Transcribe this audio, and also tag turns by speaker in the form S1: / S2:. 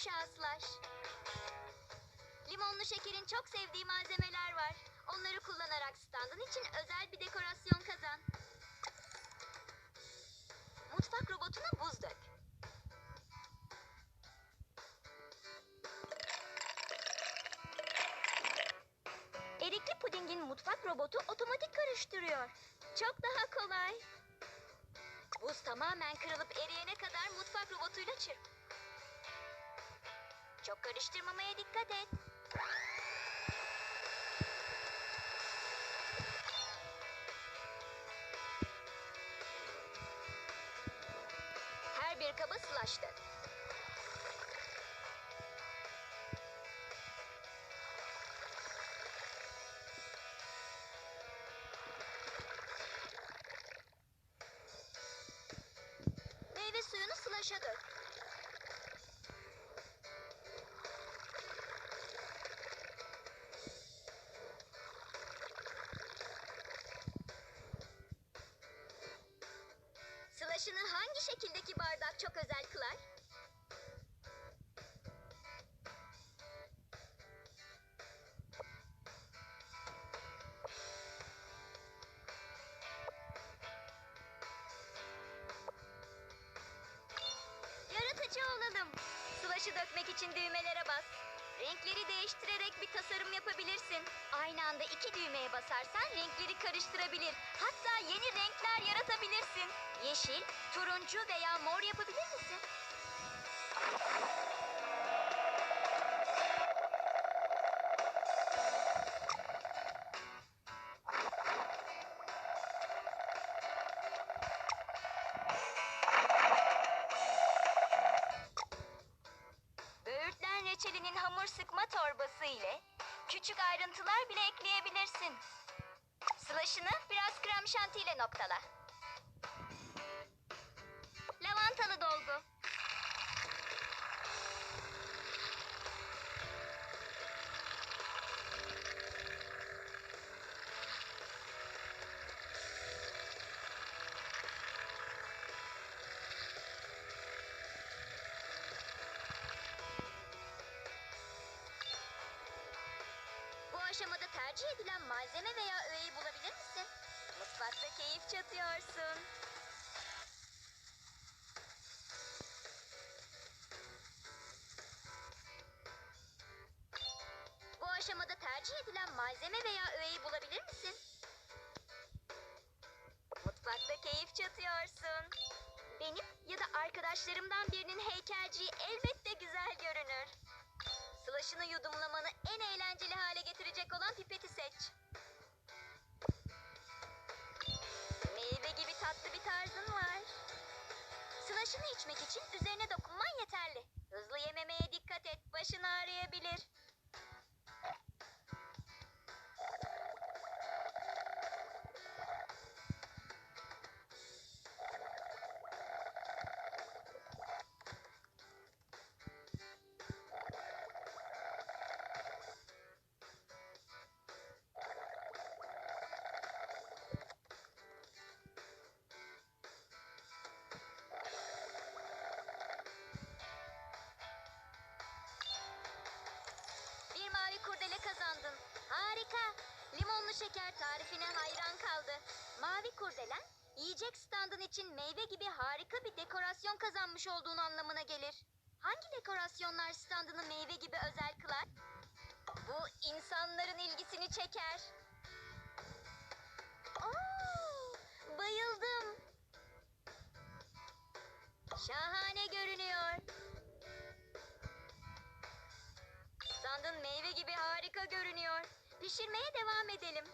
S1: kuşağı Slash. Limonlu şekerin çok sevdiği malzemeler var. Onları kullanarak standın için özel bir dekorasyon kazan. Mutfak robotuna buz dök. Erikli pudingin mutfak robotu otomatik karıştırıyor. Çok daha kolay. Buz tamamen kırılıp eriyene kadar mutfak robotuyla çırp. Çok karıştırmamaya dikkat et. Her bir kaba dök. Meyve suyunu slash'a dök. Slash'ını hangi şekildeki bardak çok özel kılar? Yaratıcı olalım. Slash'ı dökmek için düğmelere bas. Renkleri değiştirerek bir tasarım yapabilirsin. Aynı anda iki düğmeye basarsan renkleri karıştırabilir. Hatta yeni renkler yaratabilirsin. Yeşil, turuncu veya mor yapabilir misin? Böğürtlen reçelinin hamur sıkma torbası ile küçük ayrıntılar bile ekleyebilirsin. Slash'ını biraz krem şanti ile noktala. Lavantalı dolgu. Bu aşamada tercih edilen malzeme veya öğeyi bulabilir misin? Mutfakta keyif çatıyorsun. Tercih edilen malzeme veya öğeyi bulabilir misin? Mutfakta keyif çatıyorsun. Benim ya da arkadaşlarımdan birinin heykelciği elbette güzel görünür. Slash'ını yudumlamanı en eğlenceli hale getirecek olan pipeti seç. Meyve gibi tatlı bir tarzın var. Slash'ını içmek için üzerine dokunman yeterli. Hızlı yememeye dikkat et, başın ağrıyabilir. Kurdele kazandın. Harika. Limonlu şeker tarifine hayran kaldı. Mavi kurdelen, yiyecek standın için meyve gibi harika bir dekorasyon kazanmış olduğun anlamına gelir. Hangi dekorasyonlar standını meyve gibi özel kılar? Bu insanların ilgisini çeker. Oo, bayıldım. Şahane görünüyor. Standın meyve gibi harika görünüyor. Pişirmeye devam edelim.